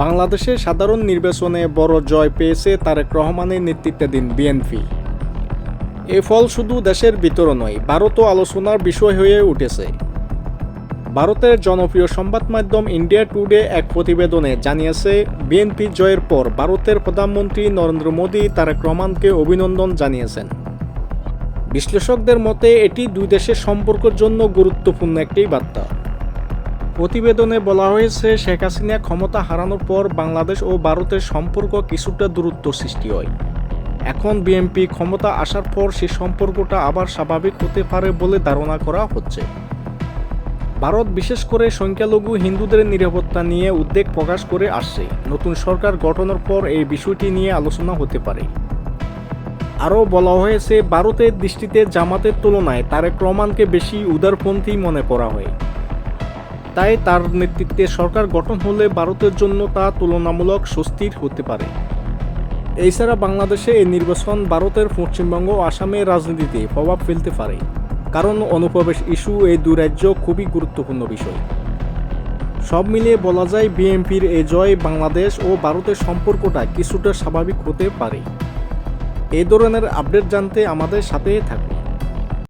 বাংলাদেশের সাধারণ নির্বাচনে বড় জয় পেয়েছে তারেক রহমানের নেতৃত্বাধীন বিএনপি। এ ফল শুধু দেশের ভিতর নয়, ভারতও আলোচনার বিষয় হয়ে উঠেছে। ভারতের জনপ্রিয় সংবাদ মাধ্যম ইন্ডিয়া টুডে এক প্রতিবেদনে জানিয়েছে, বিএনপি জয়ের পর ভারতের প্রধানমন্ত্রী নরেন্দ্র মোদী তারেক রহমানকে অভিনন্দন জানিয়েছেন। বিশ্লেষকদের মতে, এটি দুই দেশের সম্পর্কের জন্য গুরুত্বপূর্ণ একটি বার্তা। প্রতিবেদনে বলা হয়েছে, শেখ হাসিনা ক্ষমতা হারানোর পর বাংলাদেশ ও ভারতের সম্পর্ক কিছুটা দূরত্ব সৃষ্টি হয়। এখন বিএনপি ক্ষমতা আসার পর সে সম্পর্কটা আবার স্বাভাবিক হতে পারে বলে ধারণা করা হচ্ছে। ভারত বিশেষ করে সংখ্যালঘু হিন্দুদের নিরাপত্তা নিয়ে উদ্বেগ প্রকাশ করে আসছে। নতুন সরকার গঠনের পর এই বিষয়টি নিয়ে আলোচনা হতে পারে। আরও বলা হয়েছে, ভারতের দৃষ্টিতে জামাতের তুলনায় তারেক রহমানকে বেশি উদারপন্থী মনে করা হয়। তাই তার নেতৃত্বে সরকার গঠন হলে ভারতের জন্য তা তুলনামূলক স্বস্তির হতে পারে। এছাড়া বাংলাদেশে এই নির্বাচন ভারতের পশ্চিমবঙ্গ ও আসামের রাজনীতিতে প্রভাব ফেলতে পারে। কারণ অনুপ্রবেশ ইস্যু এই দুই রাজ্য খুবই গুরুত্বপূর্ণ বিষয়। সব মিলিয়ে বলা যায় বিএনপির এই জয় বাংলাদেশ ও ভারতের সম্পর্কটা কিছুটা স্বাভাবিক হতে পারে। এই ধরনের আপডেট জানতে আমাদের সাথে থাকুন।